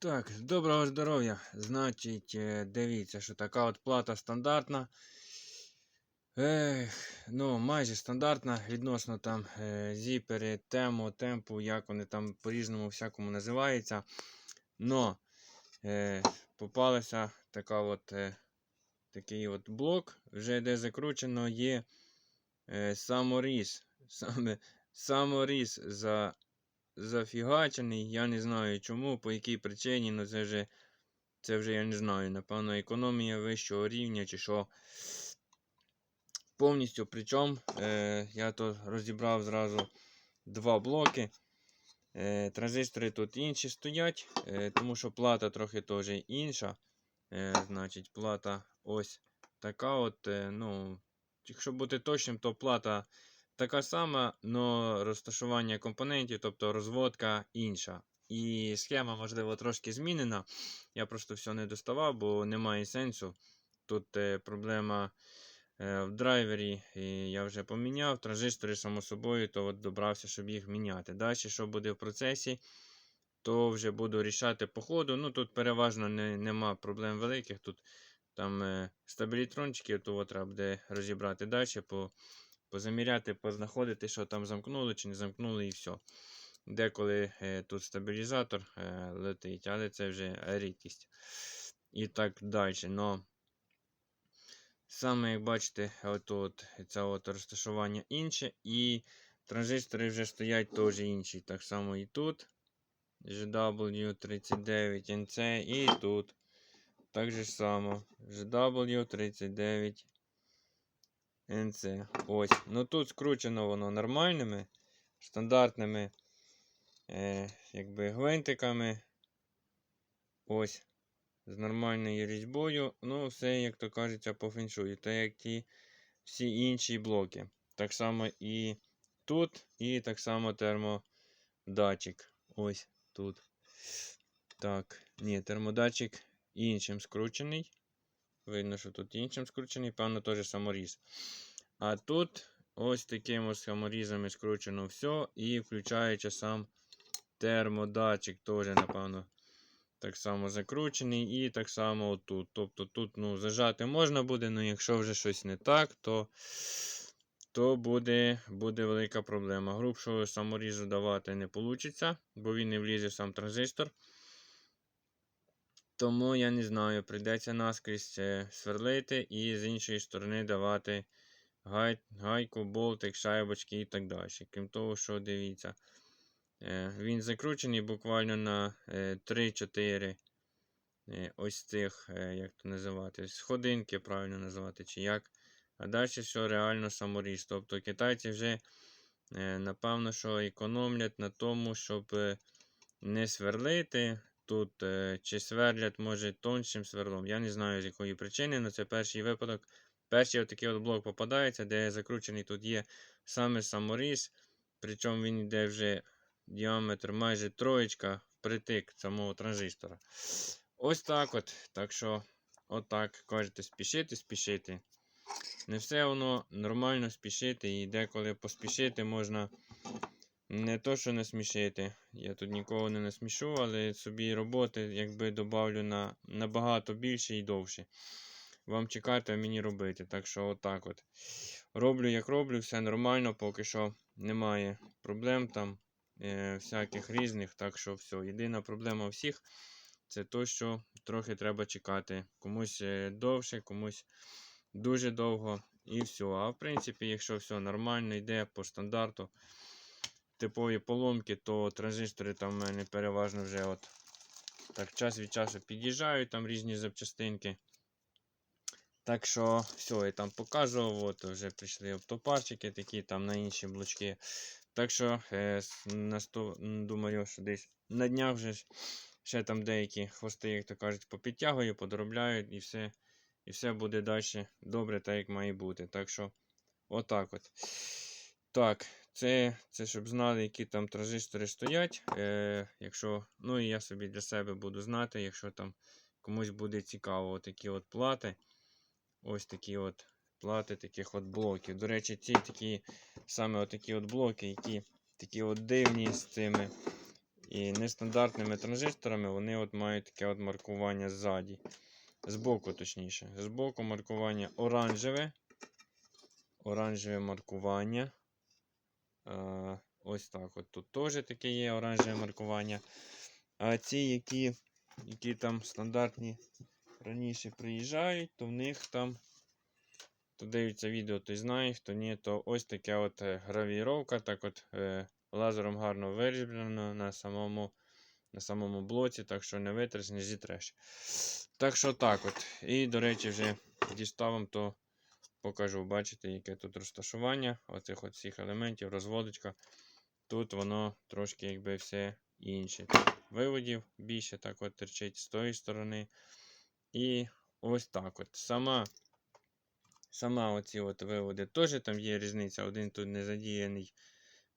Так, доброго здоров'я. Значить, е, дивіться, що така от плата стандартна. Ех, ну, майже стандартна відносно там е, зіпери, тему, темпу, як вони там по-різному всякому називаються. Но е, попалася така от, е, такий от блок, вже де закручено є е, саморіз. Саме саморіз за зафігачений. Я не знаю чому, по якій причині, але це вже, це вже я не знаю. Напевно, економія вищого рівня чи що. Повністю. Причому е, я тут розібрав зразу два блоки. Е, транзистори тут інші стоять, е, тому що плата трохи теж інша. Е, значить, плата ось така от. Е, ну, Якщо бути точним, то плата така сама, але розташування компонентів, тобто розводка інша. І схема, можливо, трошки змінена. Я просто все не доставав, бо немає сенсу. Тут е, проблема е, в драйвері, і я вже поміняв. Транзистори, само собою, то от добрався, щоб їх міняти. Далі, що буде в процесі, то вже буду рішати по ходу. Ну, тут переважно не, нема проблем великих. Тут там е, стабілітрончики, то треба буде розібрати далі. По, позаміряти, познаходити, що там замкнули чи не замкнули, і все. Деколи е, тут стабілізатор е, летить, але це вже рідкість. І так далі. Но саме, як бачите, от, це от розташування інше. І транзистори вже стоять теж інші. Так само і тут. GW39NC і тут. Так же само. GW39 NC. Ось. Ну тут скручено воно нормальними, стандартними е, якби гвинтиками. Ось. З нормальною різьбою. Ну, все, як то кажеться, по феншую. Та як ті всі інші блоки. Так само і тут, і так само термодатчик. Ось тут. Так, ні, термодатчик іншим скручений. Видно, що тут іншим скручений, певно, теж саморіз. А тут ось таким саморізами скручено все. І включаючи сам термодатчик, теж, напевно, так само закручений. І так само отут. Тобто тут ну, зажати можна буде, але якщо вже щось не так, то то буде буде велика проблема. Грубшого саморізу давати не вийде, бо він не влізе в сам транзистор. Тому я не знаю, прийдеться наскрізь е, сверлити і з іншої сторони давати гай, гайку, болтик, шайбочки і так далі. Крім того, що дивіться, е, він закручений буквально на 3-4 е, ось цих, як то називати, сходинки, правильно називати, чи як. А далі все реально саморіз. Тобто китайці вже, напевно, що економлять на тому, щоб не сверлити. Тут е, чи сверлять, може, тоншим сверлом. Я не знаю, з якої причини, але це перший випадок. Перший отакий от блок попадається, де закручений тут є саме саморіз. Причому він йде вже діаметр майже троєчка впритик самого транзистора. Ось так от. Так що, отак, кажете, спішити, спішити. Не все воно нормально спішити, і деколи поспішити можна не то, що не смішити. Я тут нікого не насмішу, але собі роботи якби добавлю на набагато більше і довше. Вам чекати, а мені робити. Так що, отак от. Роблю, як роблю, все нормально, поки що немає проблем там е, всяких різних. Так що все. Єдина проблема всіх це то, що трохи треба чекати. Комусь е, довше, комусь дуже довго. І все. А в принципі, якщо все нормально йде по стандарту типові поломки, то транзистори там в мене переважно вже от так час від часу під'їжджають там різні запчастинки. Так що, все, я там показував, от вже прийшли автопарчики такі там на інші блочки. Так що, е, на сто, думаю, що десь на днях вже ще там деякі хвости, як то кажуть, попідтягую, подробляють і все і все буде далі добре, так як має бути. Так що, отак от. Так, це, це щоб знали, які там транзистори стоять. Е, якщо, Ну і я собі для себе буду знати, якщо там комусь буде цікаво, такі от плати. Ось такі от плати таких от блоків. До речі, ці такі саме такі от блоки, які такі от дивні з цими І нестандартними транзисторами вони от мають таке от маркування ззаді. Збоку, точніше. Збоку маркування оранжеве. Оранжеве маркування. Е, ось так. От тут теж таке є оранжеве маркування. А ці, які, які там стандартні раніше приїжджають, то в них там, хто дивиться відео, той знає, хто ні, то ось таке от е, гравіровка, так от е, лазером гарно виріблено на самому, на самому блоці, так що не витреш, не зітреш. Так що так от. І, до речі, вже дістав вам, то покажу. Бачите, яке тут розташування оцих от елементів, розводочка. Тут воно трошки якби все інше. Виводів більше так от терчить з тої сторони. І ось так от. Сама сама оці от виводи теж там є різниця. Один тут не задіяний.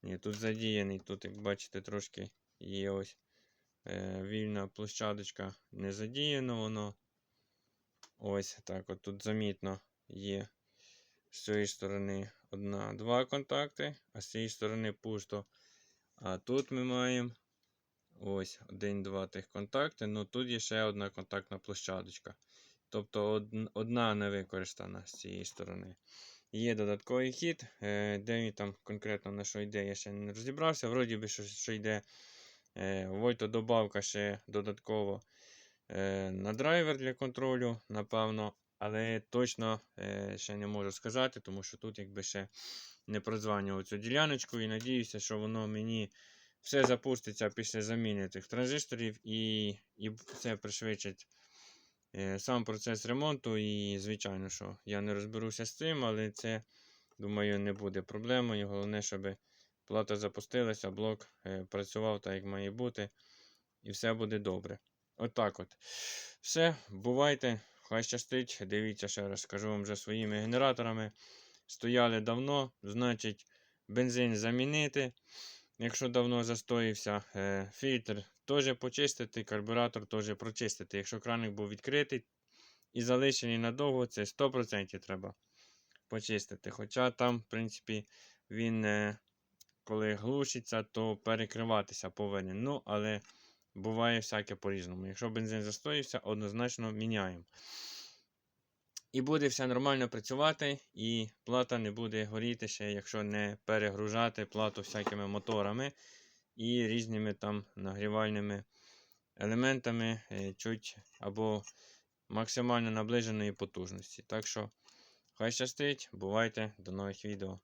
Ні, тут задіяний. Тут, як бачите, трошки є ось е, вільна площадочка. Не задіяно воно. Ось так от тут замітно є з цієї сторони одна, два контакти, а з цієї сторони пусто. А тут ми маємо ось один, два тих контакти. Ну тут є ще одна контактна площадочка. Тобто од- одна не використана з цієї сторони. Є додатковий хід, е, де він там конкретно на що йде, я ще не розібрався. Вроді би, що, що йде е, вольтодобавка ще додатково е, на драйвер для контролю, напевно. Але точно е, ще не можу сказати, тому що тут якби ще не прозванював цю діляночку і надіюся, що воно мені все запуститься після заміни цих транзисторів і, і все пришвидшить е, сам процес ремонту. І, звичайно, що я не розберуся з цим, але це, думаю, не буде проблемою. Головне, щоб плата запустилася, блок е, працював так, як має бути, і все буде добре. Отак от. Все, бувайте. Хай щастить. Дивіться, ще раз скажу вам вже своїми генераторами. Стояли давно, значить, бензин замінити. Якщо давно застоївся, е, фільтр теж почистити, карбюратор теж прочистити. Якщо краник був відкритий і залишений надовго, це 100% треба почистити. Хоча там, в принципі, він, е, коли глушиться, то перекриватися повинен. Ну, але буває всяке по-різному. Якщо бензин застоївся, однозначно міняємо. І буде все нормально працювати, і плата не буде горіти ще, якщо не перегружати плату всякими моторами і різними там нагрівальними елементами е, чуть або максимально наближеної потужності. Так що, хай щастить, бувайте, до нових відео.